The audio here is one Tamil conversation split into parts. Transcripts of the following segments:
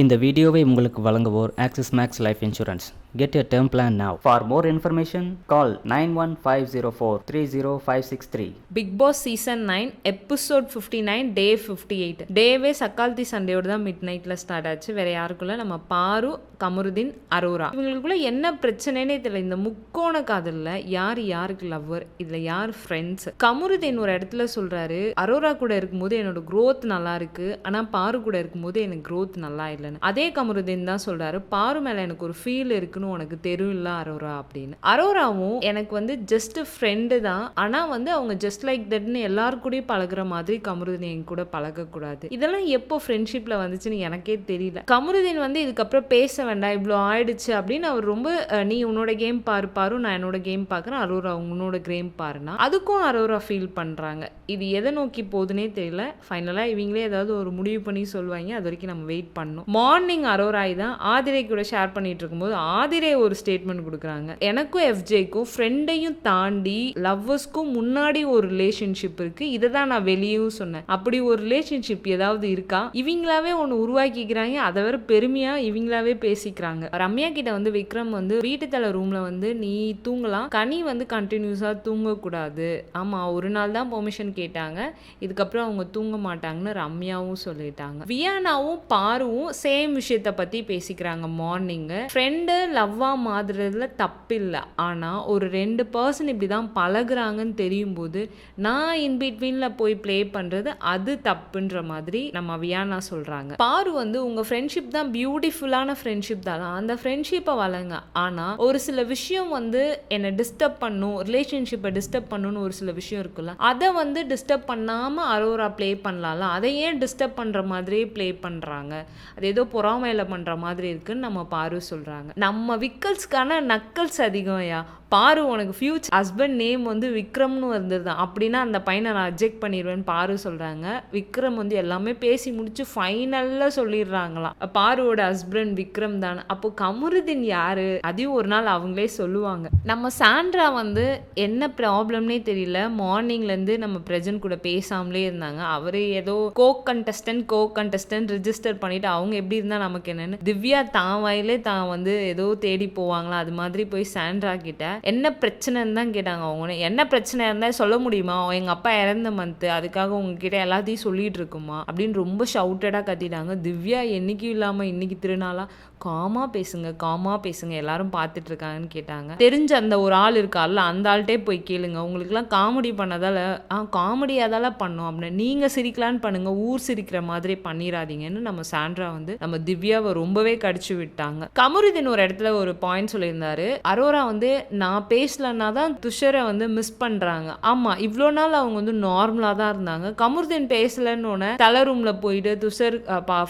இந்த வீடியோவை உங்களுக்கு வழங்குவோர் Axis Max Life insurance get a term plan now for more information call nine one five zero four three zero five six three Bigg Boss season nine episode fifty nine day fifty eight டேவே சக்கால்த்தி சண்டையோட தான் மிட் நைட்டில் ஸ்டார்ட் ஆச்சு. வேற யாருக்குள்ள? நம்ம பாரு கமருதீன் அரோரா. இவங்களுக்குள்ள என்ன பிரச்சனைனே தெரியல. இந்த முக்கோண காதலில் யார் யாருக்கு லவ்வர் இதில் யார் ஃப்ரெண்ட்ஸ் கமருதீன் ஒரு இடத்துல சொல்கிறாரு அரோரா கூட இருக்கும்போது என்னோட க்ரோத் நல்லா இருக்கு. ஆனால் பாரு கூட இருக்கும்போது எனக்கு க்ரோத் நல்லா இல்லை. இல்லைன்னு அதே கமருதீன் தான் சொல்றாரு பாரு மேலே எனக்கு ஒரு ஃபீல் இருக்குன்னு உனக்கு தெரியல அரோரா அப்படின்னு. அரோராவும் எனக்கு வந்து ஜஸ்ட் ஃப்ரெண்டு தான். ஆனா வந்து அவங்க ஜஸ்ட் லைக் தட்னு எல்லாரு கூடயும் பழகுற மாதிரி கமருதீன் என் கூட பழகக்கூடாது. இதெல்லாம் எப்போ ஃப்ரெண்ட்ஷிப்ல வந்துச்சுன்னு எனக்கே தெரியல. கமருதீன் வந்து இதுக்கப்புறம் பேச வேண்டாம் இவ்வளோ ஆயிடுச்சு அப்படின்னு அவர் ரொம்ப நீ உன்னோட கேம் பாரு பாரு நான் என்னோட கேம் பார்க்குறேன் அரோரா உன்னோட கேம் பாருனா அதுக்கும் அரோரா ஃபீல் பண்றாங்க. இது எதை நோக்கி போகுதுன்னே தெரியல. ஃபைனலாக இவங்களே ஏதாவது ஒரு முடிவு பண்ணி சொல்லுவாங்க அது வரைக்கும் நம்ம வெயிட் பண்ணணும். மார்னிங் அரோராய் தான் ஆதிரை கூட ஷேர் பண்ணிட்டு இருக்கும்போது ஆதிரை ஒரு ஸ்டேட்மெண்ட் கொடுக்குறாங்க. எனக்கும் எஃப்ஜேக்கும் ஃப்ரெண்டையும் தாண்டி லவ்வர்ஸ்க்கும் முன்னாடி ஒரு ரிலேஷன்ஷிப் இருக்கு. இதை தான் நான் வெளியும் சொன்னேன். அப்படி ஒரு ரிலேஷன்ஷிப் ஏதாவது இருக்கா? இவங்களாவே ஒன்று உருவாக்கிக்கிறாங்க. அதை வேற பெருமையா இவங்களாவே பேசிக்கிறாங்க. ரம்யா கிட்ட வந்து விக்ரம் வந்து வீட்டு தலை ரூம்ல வந்து நீ தூங்கலாம். கனி வந்து கண்டினியூஸா தூங்கக்கூடாது. ஆமா ஒரு நாள் தான் பெர்மிஷன் கேட்டாங்க. இதுக்கப்புறம் அவங்க தூங்க மாட்டாங்கன்னு ரம்யாவும் சொல்லிட்டாங்க. வியானாவும் பாருவும் சேம் விஷயத்த பற்றி பேசிக்கிறாங்க மார்னிங்கு ஃப்ரெண்டு லவ்வாக மாதிரில தப்பில்லை. ஆனால் ஒரு ரெண்டு பர்சன் இப்படி தான் பழகுறாங்கன்னு தெரியும் போது நான் இன் பிட்வீனில் போய் ப்ளே பண்ணுறது அது தப்புன்ற மாதிரி நம்ம வியானா சொல்கிறாங்க பாரு வந்து உங்கள் ஃப்ரெண்ட்ஷிப் தான் பியூட்டிஃபுல்லான ஃப்ரெண்ட்ஷிப் தான். அந்த ஃப்ரெண்ட்ஷிப்பை வளங்க ஆனால் ஒரு சில விஷயம் வந்து என்னை டிஸ்டர்ப் பண்ணும் ரிலேஷன்ஷிப்பை டிஸ்டர்ப் பண்ணணும்னு ஒரு சில விஷயம் இருக்குல்ல அதை வந்து டிஸ்டர்ப் பண்ணாமல் அரோரா ப்ளே பண்ணலாம்ல. அதை ஏன் டிஸ்டர்ப் பண்ணுற மாதிரியே ப்ளே பண்ணுறாங்க அது ஏதோ பொறாமையில பண்ற மாதிரி இருக்குன்னு நம்ம பாரு சொல்றாங்க. நம்ம விக்கல்ஸ்க்கான நக்கல்ஸ் அதிகம்யா பாரு உனக்கு ஃபியூச்சர் ஹஸ்பண்ட் நேம் வந்து விக்ரம்னு வந்திருந்தான் அப்படின்னா அந்த பையனை நான் அஜெக்ட் பண்ணிடுவேன்னு பாரு சொல்றாங்க. விக்ரம் வந்து எல்லாமே பேசி முடிச்சு ஃபைனல்ல சொல்லிடுறாங்களாம். பாருவோட ஹஸ்பண்ட் விக்ரம் தான். அப்போ கமருதீன் யாரு? அதையும் ஒரு நாள் அவங்களே சொல்லுவாங்க. நம்ம சாண்ட்ரா வந்து என்ன ப்ராப்ளம்னே தெரியல. மார்னிங்ல இருந்து நம்ம பிரஜன் கூட பேசாமலே இருந்தாங்க. அவரு ஏதோ co contestant co contestant register பண்ணிட்டு அவங்க எப்படி இருந்தால் நமக்கு என்னென்னு. திவ்யா தான் வாயிலே தான் வந்து ஏதோ தேடி போவாங்களா? அது மாதிரி போய் சாண்ட்ரா கிட்ட என்ன பிரச்சனைன்னு தான் கேட்டாங்க அவங்க என்ன பிரச்சனை இருந்தால் சொல்ல முடியுமா? எங்கள் அப்பா இறந்த மந்த்து அதுக்காக உங்ககிட்ட எல்லாத்தையும் சொல்லிட்டு இருக்குமா? அப்படின்னு ரொம்ப ஷவுட்டடாக கத்திட்டாங்க. திவ்யா என்னைக்கும் இல்லாமல் இன்னைக்கு திருநாளா? காமா பேசுங்க காமா பேசுங்க. எல்லாரும் பார்த்துட்டு இருக்காங்கன்னு கேட்டாங்க. தெரிஞ்ச அந்த ஒரு ஆள் இருக்கார்ல அந்த ஆள்கிட்டே போய் கேளுங்க. உங்களுக்குலாம் காமெடி பண்ணதால ஆ காமெடி அதால பண்ணோம் அப்படின்னு. நீங்கள் சிரிக்கலான்னு பண்ணுங்க. ஊர் சிரிக்கிற மாதிரி பண்ணிடாதீங்கன்னு நம்ம சாண்ட்ரா வந்து நம்ம திவ்யாவை ரொம்பவே கடிச்சு விட்டாங்க. கமருதீன் ஒரு இடத்துல ஒரு பாயிண்ட் சொல்லியிருந்தாரு. அரோரா வந்து நான் பேசலன்னா தான் துஷரை வந்து மிஸ் பண்றாங்க. ஆமா இவ்வளோ நாள் அவங்க வந்து நார்மலா தான் இருந்தாங்க. கமருதீன் பேசலன்னு உடனே தலை ரூம்ல போயிட்டு துஷர்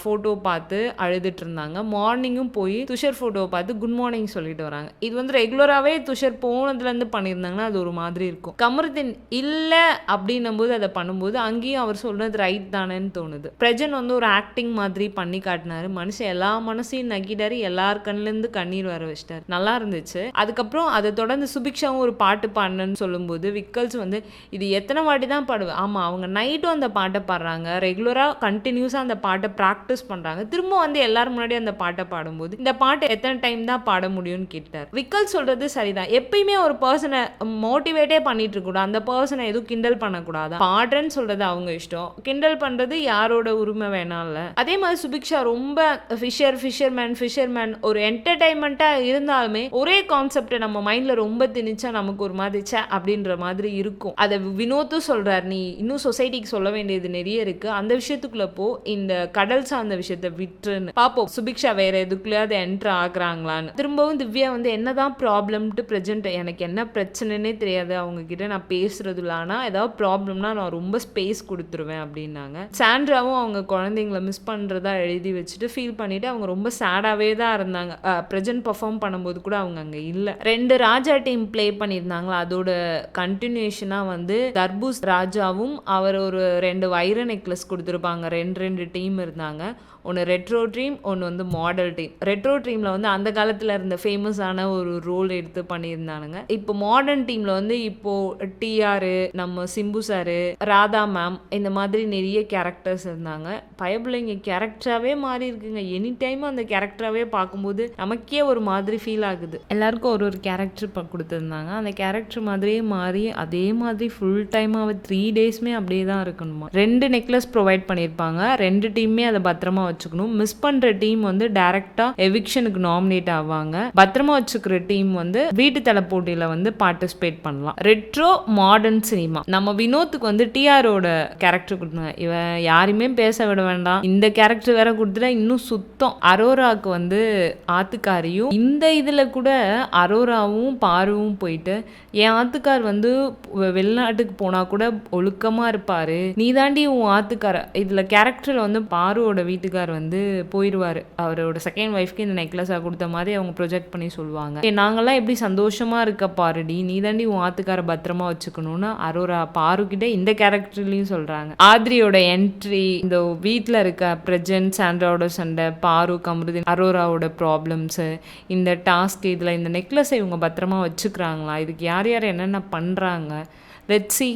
ஃபோட்டோ பார்த்து அழுதுட்டு இருந்தாங்க. மார்னிங்கும் போய் துஷர் ஃபோட்டோவை பார்த்து குட் மார்னிங் சொல்லிட்டு வராங்க. இது வந்து ரெகுலராகவே துஷர் போனதுலேருந்து பண்ணியிருந்தாங்கன்னா அது ஒரு மாதிரி இருக்கும். கமருதீன் இல்லை அப்படின்னும் போது அதை பண்ணும்போது அங்கேயும் அவர் சொல்றது ரைட் தானேன்னு தோணுது. பிரஜன் வந்து ஒரு ஆக்டிங் மாதிரி பண்ணி காட்டினாரு மனுஷன் எல்லா மனசையும் நக்கிட்டாரு. எல்லார் கண்ணிலேருந்து கண்ணீர் வர வச்சிட்டாரு. நல்லா இருந்துச்சு. அதுக்கப்புறம் அதை தொடர்ந்து சுபிக்ஷாவும் ஒரு பாட்டு பாடினேன்னு சொல்லும்போது விக்கல்ஸ் வந்து இது எத்தனை வாட்டி தான் பாடுவேன் ஆமாம் அவங்க நைட்டும் அந்த பாட்டை பாடுறாங்க. ரெகுலராக கண்டினியூஸாக அந்த பாட்டை ப்ராக்டிஸ் பண்ணுறாங்க திரும்ப வந்து எல்லாரும் முன்னாடி அந்த பாட்டை பாடும்போது இந்த பாட்டை எத்தனை டைம் தான் பாட முடியும்னு கேட்டார். விக்கல் சொல்றது சரிதான். எப்பயுமே ஒரு பர்சனை மோட்டிவேட்டே பண்ணிட்டு இருக்கக்கூடாது அந்த பர்சனை எதுவும் கிண்டல் பண்ணக்கூடாது பாடுறேன்னு சொல்றது அவங்க இஷ்டம். கிண்டல் பண்றது யாரோட உரிமை வேணாம்ல. அதே மாதிரி சுபிக்ஷா ரொம்ப ரொம்ப ஃபிஷர் ஃபிஷர்மேன் ஃபிஷர்மேன் ஒரு என்டர்டைன்மெண்ட்டாக இருந்தாலுமே ஒரே கான்செப்டை நம்ம மைண்டில் ரொம்ப திணிச்சா நமக்கு ஒரு மாதிரி சே அப்படின்ற மாதிரி இருக்கும். அதை வினோத்தும் சொல்கிறார் நீ இன்னும் சொசைட்டிக்கு சொல்ல வேண்டியது நிறைய இருக்குது அந்த விஷயத்துக்குள்ள போ. இந்த கடல் சார்ந்த விஷயத்த விட்டுருன்னு. பாப்போம். சுபிக்ஷா வேற எதுக்குள்ளேயாவது என்ட்ரு ஆகுறாங்களான்னு. திரும்பவும் திவ்யா வந்து என்னதான் ப்ராப்ளம்ட்டு ப்ரெசென்ட் எனக்கு என்ன பிரச்சனைனே தெரியாது. அவங்க கிட்ட நான் பேசுறது இல்லை ஆனால் ஏதாவது ப்ராப்ளம்னா நான் ரொம்ப ஸ்பேஸ் கொடுத்துருவேன் அப்படின்னாங்க. சாண்ட்ராவும் அவங்க குழந்தைங்கள மிஸ் பண்ணுறதா எழுதி வச்சுட்டு ஃபீல் பண்ணிட்டு அவங்க ரொம்ப சேடாகவே தான் இருந்தாங்க. ப்ரெசன்ட் பர்ஃபார்ம் பண்ணும்போது கூட அவங்க அங்கே இல்லை. ரெண்டு ராஜா டீம் ப்ளே பண்ணியிருந்தாங்களா? அதோட கண்டினியூஷனாக வந்து தர்பூஸ் ராஜாவும் அவர் ஒரு ரெண்டு வைர நெக்லஸ் கொடுத்துருப்பாங்க. ரெண்டு ரெண்டு டீம் இருந்தாங்க. ஒன்று ரெட்ரோ ட்ரீம் ஒன்று வந்து மாடல் ட்ரீம் ரெட்ரோ ட்ரீமில் வந்து அந்த காலத்தில் இருந்த ஃபேமஸான ஒரு ரோல் எடுத்து பண்ணியிருந்தானுங்க. இப்போ மாடர்ன் டீமில் வந்து இப்போது டிஆர் நம்ம சிம்பு சாரு ராதா மேம் இந்த மாதிரி நிறைய கேரக்டர்ஸ் இருந்தாங்க. பயபிள்ளைங்க கேரக்டராகவே மாறி இருக்குங்க. எனி டைம் அந்த கேரக்டராகவே பார்க்கும்போது நமக்கே ஒரு மாதிரி ஃபீல் ஆகுது. எல்லாருக்கும் ஒரு ஒரு கேரக்டர் இப்போ கொடுத்துருந்தாங்க. அந்த கேரக்டர் மாதிரியே மாறி அதே மாதிரி ஃபுல் டைமாக த்ரீ டேஸ்மே அப்படியே தான் இருக்கணுமா? ரெண்டு நெக்லஸ் ப்ரொவைட் பண்ணியிருப்பாங்க. ரெண்டு டீமே அதை பத்திரமா வச்சுக்கணும். மிஸ் பண்ணுற டீம் வந்து டைரெக்டாக எவிக்ஷனுக்கு நாமினேட் ஆவாங்க. பத்திரமா வச்சுக்கிற டீம் வந்து வீட்டு தலை போட்டியில் வந்து பார்ட்டிசிபேட் பண்ணலாம். ரெட்ரோ மாடர்ன் சினிமா நம்ம வினோத்துக்கு வந்து டிஆரோட கேரக்டர் கொடுத்தாங்க இவன் யாரையுமே பேச விட வேண்டாம். இந்த கேரக்டர் வேற கொடுத்துட்டா இன்னும் சுத்தம். அரோராவுக்கு வந்து ஆத்துக்காரியும் இந்த இதில் கூட அரோராவும் பாருவும் போயிட்டு என் ஆத்துக்கார் வந்து வெளிநாட்டுக்கு போனால் கூட ஒழுக்கமாக இருப்பார். நீ தாண்டி உன் ஆத்துக்கார இதில் கேரக்டரில் வந்து பாருவோட வீட்டுக்கார் வந்து போயிடுவார் அவரோட செகண்ட் ஒய்ஃப்க்கு இந்த நெக்லஸாக கொடுத்த மாதிரி அவங்க ப்ரொஜெக்ட் பண்ணி சொல்லுவாங்க. நாங்கள்லாம் எப்படி சந்தோஷமாக இருக்க பாருடி. நீ தாண்டி உன் ஆத்துக்கார பத்திரமா வச்சுக்கணும்னு அரோரா பாருக்கிட்ட இந்த கேரக்டர்லையும் சொல்கிறாங்க ஆத்ரியோட என்ட்ரி இந்த வீட்டில் இருக்க பிரஜன் சாண்ட்ராவோட சண்டை பாரூக் கமருதீன் அரோராவோட ப்ராப்ளம்ஸு இந்த டாஸ்க் இதில் இந்த நெக்லஸை இவங்க பத்திரமா வச்சுக்கிறாங்களா? இதுக்கு யார் யார் என்னென்ன பண்ணுறாங்க லெட்ஸி